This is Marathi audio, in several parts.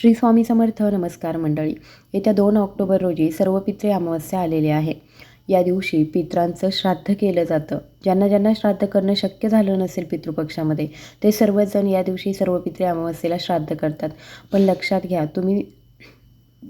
श्री स्वामी समर्थ नमस्कार मंडळी. येत्या दोन ऑक्टोबर रोजी सर्व पित्रे अमावस्या आलेले आहे. या दिवशी पित्रांचं श्राद्ध केलं जातं. ज्यांना ज्यांना श्राद्ध करणं शक्य झालं नसेल पितृपक्षामध्ये ते सर्वजण या दिवशी सर्व पित्रे अमावस्येला श्राद्ध करतात. पण लक्षात घ्या तुम्ही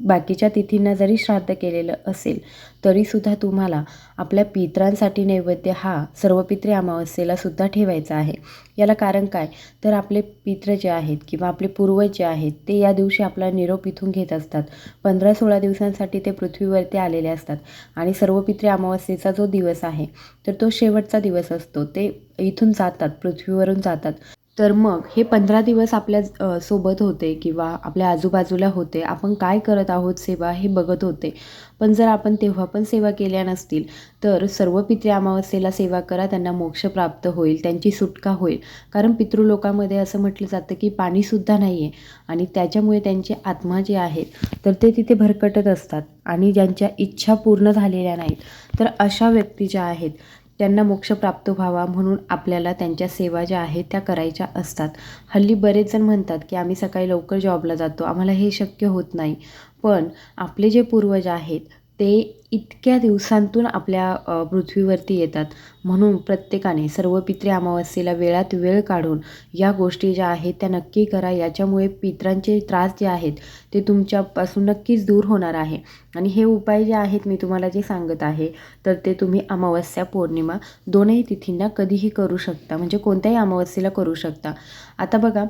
बाकीच्या तिथींना जरी श्राद्ध केलेलं असेल तरीसुद्धा तुम्हाला आपल्या पित्रांसाठी नैवेद्य हा सर्व पित्रे अमावस्येला सुद्धा ठेवायचा आहे. याला कारण काय? तर आपले पित्र जे आहेत किंवा आपले पूर्वज जे आहेत ते या दिवशी आपला निरोप इथून घेत असतात. पंधरा सोळा दिवसांसाठी ते पृथ्वीवरती आलेले असतात आणि सर्व पित्रे अमावस्येचा जो दिवस आहे तर तो शेवटचा दिवस असतो. ते इथून जातात पृथ्वीवरून जातात. तर मग हे पंधरा दिवस आपल्यासोबत होते किंवा आपल्या आजूबाजूला होते. आपण काय करत आहोत सेवा हे बघत होते. पण जर आपण तेव्हा पण सेवा केल्या नसतील तर सर्व पित्रे अमावस्येला सेवा करा त्यांना मोक्ष प्राप्त होईल त्यांची सुटका होईल. कारण पितृलोकामध्ये असं म्हटलं जातं की पाणीसुद्धा नाही आहे आणि त्याच्यामुळे त्यांचे आत्मा जे आहेत तर ते तिथे भरकटत असतात आणि ज्यांच्या इच्छा पूर्ण झालेल्या नाहीत. तर अशा व्यक्ती ज्या आहेत त्यांना मोक्ष प्राप्त व्हावा म्हणून आपल्याला त्यांच्या सेवा ज्या आहेत त्या करायच्या असतात. हल्ली बरेच जण म्हणतात की आम्ही सकाळी लवकर जॉबला जातो. आम्हाला हे शक्य होत नाही. पण आपले जे पूर्वज आहेत ते इतक्या दिवसांतून आपल्या पृथ्वीवरती येतात. म्हणून प्रत्येकाने सर्व पित्रे अमावस्येला वेळात वेळ काढून या गोष्टी ज्या आहेत त्या नक्की करा. याच्यामुळे पित्रांचे त्रास जे आहेत ते तुमच्यापासून नक्कीच दूर होणार आहे. आणि हे उपाय जे आहेत मी तुम्हाला जे सांगत आहे तर ते तुम्ही अमावस्या पौर्णिमा दोनही तिथींना कधीही करू शकता. म्हणजे कोणत्याही अमावस्येला करू शकता. आता बघा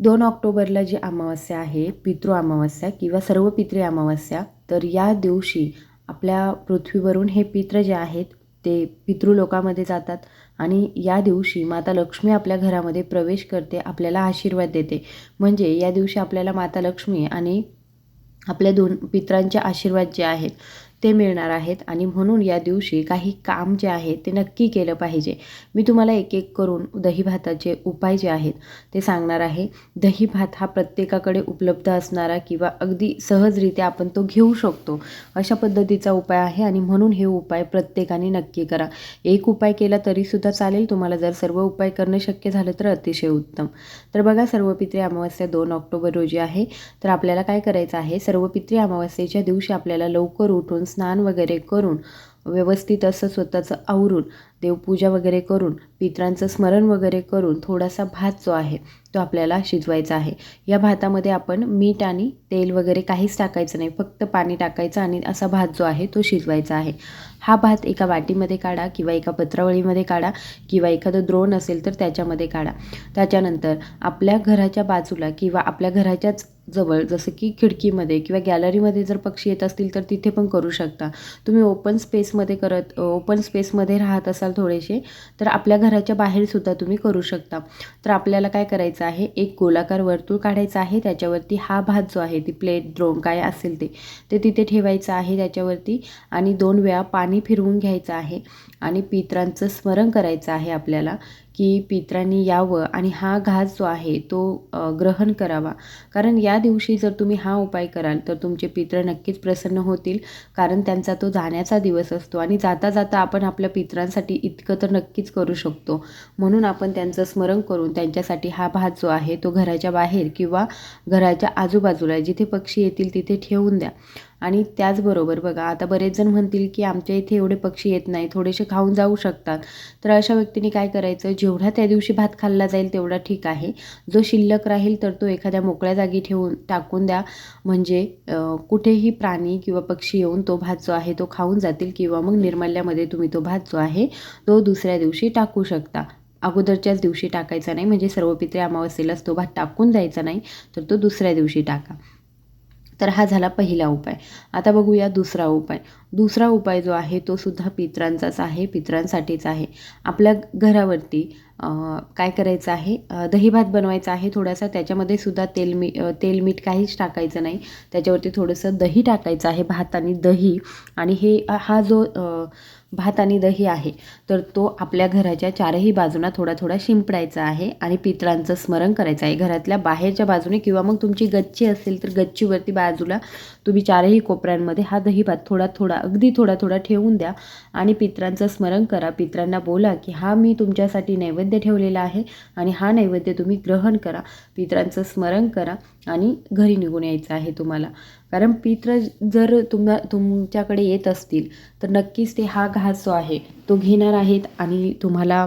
दोन ऑक्टोबरला जी अमावस्या आहे पितृ अमावस्या किंवा सर्व पित्रे अमावस्या तर या दिवशी आपल्या पृथ्वीवरून हे पित्र जे आहेत ते पितृलोकामध्ये जातात आणि या दिवशी माता लक्ष्मी आपल्या घरामध्ये प्रवेश करते आपल्याला आशीर्वाद देते. म्हणजे या दिवशी आपल्याला माता लक्ष्मी आणि आपल्या दोन पित्रांचे आशीर्वाद जे आहेत ते मिळणार आहेत. आणि म्हणून या दिवशी काही काम जे आहे ते नक्की केलं पाहिजे. मी तुम्हाला एक एक करून दही भाताचे उपाय जे आहेत ते सांगणार आहे. दही भात हा प्रत्येकाकडे उपलब्ध असणारा किंवा अगदी सहजरित्या आपण तो घेऊ शकतो अशा पद्धतीचा उपाय आहे. आणि म्हणून हे उपाय प्रत्येकाने नक्की करा. एक उपाय केला तरीसुद्धा चालेल. तुम्हाला जर सर्व उपाय करणं शक्य झालं तर अतिशय उत्तम. तर बघा सर्व पित्रे अमावस्या दोन ऑक्टोबर रोजी आहे. तर आपल्याला काय करायचं आहे? सर्व पित्री अमावस्येच्या दिवशी आपल्याला लवकर उठून स्नान वगैरे करून व्यवस्थित असं स्वतःचं आवरून देवपूजा वगैरे करून पित्रांचं स्मरण वगैरे करून थोडासा भात जो आहे तो आपल्याला शिजवायचा आहे. या भातामध्ये आपण मीठ आणि तेल वगैरे काहीच टाकायचं नाही. फक्त पाणी टाकायचं आणि असा भात जो आहे तो शिजवायचा आहे. हा भात एका वाटीमध्ये काढा किंवा एका पत्रावळीमध्ये काढा किंवा एखादं द्रोण असेल तर त्याच्यामध्ये काढा. त्याच्यानंतर आपल्या घराच्या बाजूला किंवा आपल्या घराच्याच जवळ जसं की खिडकीमध्ये किंवा गॅलरीमध्ये जर पक्षी येत असतील तर तिथे पण करू शकता. तुम्ही ओपन स्पेस स्पेसमध्ये करत ओपन स्पेसमध्ये राहत असाल थोडेसे तर आपल्या घराच्या बाहेरसुद्धा तुम्ही करू शकता. तर आपल्याला काय करायचं आहे एक गोलाकार वर्तुळ काढायचं आहे त्याच्यावरती हा भात जो आहे ती प्लेट द्रोण काय असेल ते ते तिथे ठेवायचं आहे त्याच्यावरती आणि दोन वेळा पाणी फिरवून घ्यायचं आहे आणि पित्रांचं स्मरण करायचं आहे आपल्याला. की पित्रांनी यावं आणि हा घास जो आहे तो ग्रहण करावा. कारण या दिवशी जर तुम्ही हा उपाय कराल तर तुमचे पित्र नक्कीच प्रसन्न होतील कारण त्यांचा तो जाण्याचा दिवस असतो आणि जाता जाता आपण आपल्या पित्रांसाठी इतकं तर नक्कीच करू शकतो. म्हणून आपण त्यांचं स्मरण करून त्यांच्यासाठी हा भात जो आहे तो घराच्या बाहेर किंवा घराच्या आजूबाजूला जिथे पक्षी येतील तिथे ठेवून द्या. आणि त्याचबरोबर बघा आता बरेच जण म्हणतील की आमच्या इथे एवढे पक्षी येत नाही थोडेसे खाऊन जाऊ शकतात. तर अशा व्यक्तीने काय करायचं जेवढा त्या दिवशी भात खाल्ला जाईल तेवढा ठीक आहे. जो शिल्लक राहील तर तो एखाद्या मोकळ्या जागी ठेवून टाकून द्या. म्हणजे कुठेही प्राणी किंवा पक्षी येऊन तो भात जो आहे तो खाऊन जातील किंवा मग निर्मल्यामध्ये तुम्ही तो भात जो आहे तो दुसऱ्या दिवशी टाकू शकता. अगोदरच्याच दिवशी टाकायचा नाही म्हणजे सर्व पित्रे अमावस्येलाच तो भात टाकून द्यायचा नाही तर तो दुसऱ्या दिवशी टाका. तर हा झाला पहिला उपाय. आता बघूया दुसरा उपाय. दुसरा उपाय जो आहे तो सुद्धा पित्रांचाच आहे पित्रांसाठीच आहे. आपल्या घरावरती काय करायचं आहे? दही भात बनवायचा आहे थोडासा. त्याच्यामध्ये सुद्धा तेल मी तेल मीठ काहीच टाकायचं नाही. त्याच्यावरती थोडंसं दही टाकायचं आहे भात आणि दही. आणि हे हा जो भात आणि दही आहे. तर तो आपल्या घराच्या चारही बाजूंना थोडा थोडा शिंपडायचा आहे आणि पित्रांचं स्मरण करायचं आहे. घरातल्या बाहेरच्या बाजूने किंवा मग तुमची गच्ची असेल तर गच्चीवरती बाजूला तुम्ही चारही कोपऱ्यांमध्ये हा दही भात थोडा थोडा अगदी थोडा थोडा ठेवून द्या आणि पित्रांचं स्मरण करा. पित्रांना बोला की हा मी तुमच्यासाठी नैवेद्य ठेवलेला आहे आणि हा नैवेद्य तुम्ही ग्रहण करा. पित्रांचं स्मरण करा आणि घरी निघून यायचं आहे तुम्हाला. कारण पित्र जर तुम्हा तुमच्याकडे येत असतील तर नक्कीच ते हा घा घास जो आहे तो घेणार आहेत आणि तुम्हाला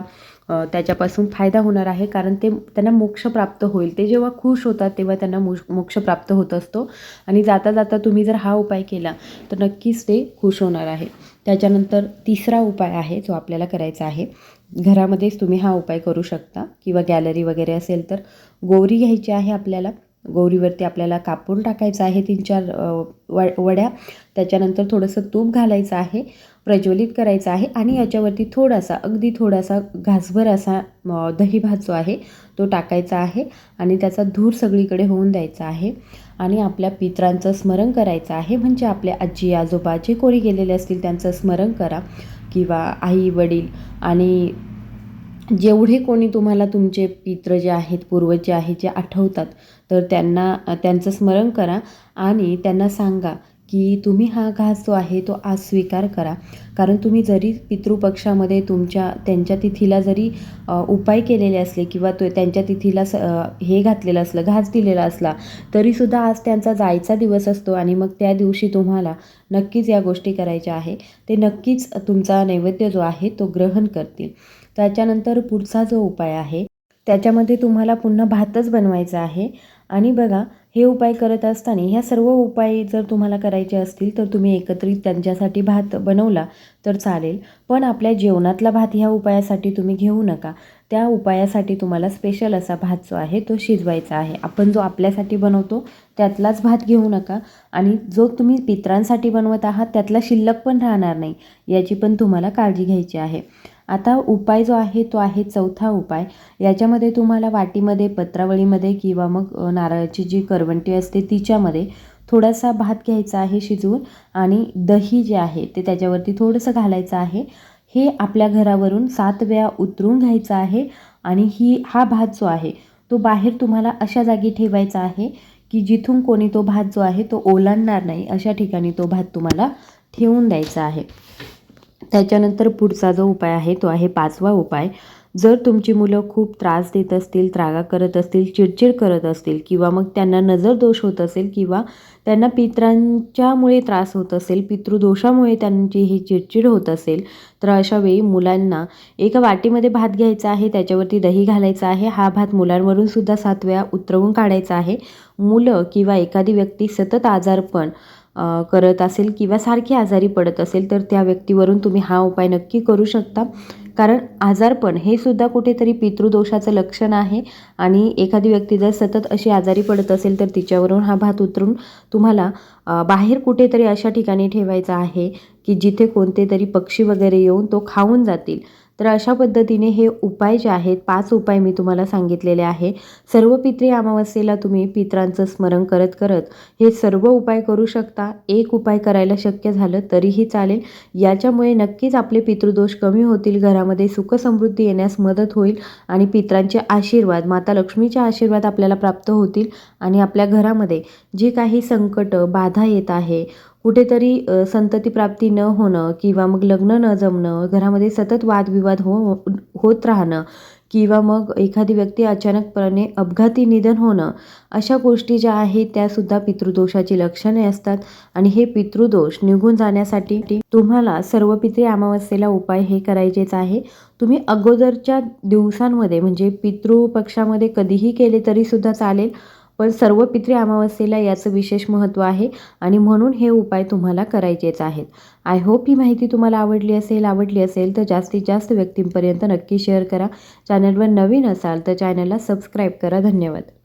त्याच्यापासून फायदा होणार आहे. कारण ते त्यांना मोक्ष प्राप्त होईल. ते जेव्हा खुश होतात तेव्हा त्यांना मोक्ष मोक्ष प्राप्त होत असतो. आणि जाता जाता तुम्ही जर हा उपाय केला तर नक्कीच ते खुश होणार आहे. त्याच्यानंतर तिसरा उपाय आहे जो आपल्याला करायचा आहे. घरामध्येच तुम्ही हा उपाय करू शकता. किंवा गॅलरी वगैरे असेल तर गौरी घ्यायची आहे आपल्याला. गौरीवरती आपल्याला कापून टाकायचं आहे तीन चार व वड्या. त्याच्यानंतर थोडंसं तूप घालायचं आहे. प्रज्वलित करायचं आहे आणि याच्यावरती थोडासा अगदी थोडासा घासभर असा दही भात जो आहे तो टाकायचा आहे आणि त्याचा धूर सगळीकडे होऊन द्यायचा आहे आणि आपल्या पित्रांचं स्मरण करायचं आहे. म्हणजे आपले आजी आजोबा जे कोणी गेलेले असतील त्यांचं स्मरण करा किंवा आई वडील आणि जेवढे कोणी तुम्हाला तुमचे पित्र जे आहेत पूर्वज जे आहेत जे आठवतात तर त्यांना त्यांचं स्मरण करा आणि त्यांना सांगा की तुम्ही हा घास जो आहे तो आज स्वीकार करा. कारण तुम्ही जरी पितृपक्षामध्ये तुमच्या त्यांच्या तिथीला जरी उपाय केलेले असले किंवा तो त्यांच्या तिथीला स हे घातलेलं असलं घास दिलेला असला तरीसुद्धा आज त्यांचा जायचा दिवस असतो आणि मग त्या दिवशी तुम्हाला नक्कीच या गोष्टी करायच्या आहे. ते नक्कीच तुमचा नैवेद्य जो आहे तो ग्रहण करतील. त्याच्यानंतर पुढचा जो उपाय आहे त्याच्यामध्ये तुम्हाला पुन्हा भातच बनवायचा आहे. आणि बघा हे उपाय करत असताना ह्या सर्व उपाय जर तुम्हाला करायचे असतील तर तुम्ही एकत्रित त्यांच्यासाठी भात बनवला तर चालेल. पण आपल्या जेवणातला भात ह्या उपायासाठी तुम्ही घेऊ नका. त्या उपायासाठी तुम्हाला स्पेशल असा भात जो आहे तो शिजवायचा आहे. आपण जो आपल्यासाठी बनवतो त्यातलाच भात घेऊ नका. आणि जो तुम्ही पित्रांसाठी बनवत आहात त्यातला शिल्लक पण राहणार नाही. याची पण तुम्हाला काळजी घ्यायची आहे. आता उपाय जो आहे तो आहे चौथा उपाय. याच्यामध्ये तुम्हाला वाटीमध्ये पत्रावळीमध्ये किंवा मग नारळाची जी करवंटी असते तिच्यामध्ये थोडासा भात घ्यायचा आहे शिजवून आणि दही जे आहे ते त्याच्यावरती थोडंसं घालायचं आहे. हे आपल्या घरावरून सात वेळा उतरून घ्यायचं आहे आणि ही हा भात जो आहे तो बाहेर तुम्हाला अशा जागी ठेवायचा आहे की जिथून कोणी तो भात जो आहे तो ओलांडणार नाही अशा ठिकाणी तो भात तुम्हाला ठेवून द्यायचा आहे. त्याच्यानंतर पुढचा जो उपाय आहे तो आहे पाचवा उपाय. जर तुमची मुलं खूप त्रास देत असतील त्रागा करत असतील चिडचिड करत असतील किंवा मग त्यांना नजर दोष होत असेल किंवा त्यांना पित्रांच्यामुळे त्रास होत असेल पितृदोषामुळे त्यांची ही चिडचिड होत असेल तर अशा वेळी मुलांना एका वाटीमध्ये भात घ्यायचा आहे त्याच्यावरती दही घालायचं आहे हा भात मुलांवरून सुद्धा सात वेळा उतरवून काढायचा आहे. मुलं किंवा एखादी व्यक्ती सतत आजारपण करत असेल किंवा सारखी आजारी पडत असेल तर त्या व्यक्तीवरून तुम्ही हा उपाय नक्की करू शकता. कारण आजारपण हे सुद्धा कुठेतरी पितृदोषाचं लक्षण आहे आणि एखादी व्यक्ती जर सतत अशी आजारी पडत असेल तर तिच्यावरून हा भात उतरून तुम्हाला बाहेर कुठेतरी अशा ठिकाणी ठेवायचा आहे की जिथे कोणते तरी पक्षी वगैरे येऊन तो खाऊन जातील. तर अशा पद्धतीने हे उपाय जे आहेत पाच उपाय मी तुम्हाला सांगितलेले आहे. सर्व पित्री अमावस्येला तुम्ही पित्रांचं स्मरण करत करत हे सर्व उपाय करू शकता. एक उपाय करायला शक्य झालं तरीही चालेल. याच्यामुळे नक्कीच आपले पितृदोष कमी होतील घरामध्ये सुखसमृद्धी येण्यास मदत होईल आणि पित्रांचे आशीर्वाद माता लक्ष्मीचे आशीर्वाद आपल्याला प्राप्त होतील आणि आपल्या घरामध्ये जे काही संकट बाधा येत आहे कुठेतरी संततीप्राप्ती संतती प्राप्ती न होणं किंवा मग लग्न न जमणं घरामध्ये सतत वादविवाद हो होत राहणं किंवा मग एखादी व्यक्ती अचानकपणे अपघाती निधन होणं अशा गोष्टी ज्या आहेत त्यासुद्धा पितृदोषाची लक्षणे असतात. आणि हे पितृदोष निघून जाण्यासाठी तुम्हाला सर्व पितृ अमावस्येला उपाय हे करायचेच आहे. तुम्ही अगोदरच्या दिवसांमध्ये म्हणजे पितृपक्षामध्ये कधीही केले तरीसुद्धा चालेल. पण सर्व पितृ अमावस्येला याचं विशेष महत्त्व आहे आणि म्हणून हे उपाय तुम्हाला करायचेच आहेत. आय होप ही माहिती तुम्हाला आवडली असेल आवडली असेल तर जास्तीत जास्त व्यक्तींपर्यंत नक्की शेअर करा. चॅनलवर नवीन असाल तर चॅनलला सबस्क्राईब करा. धन्यवाद.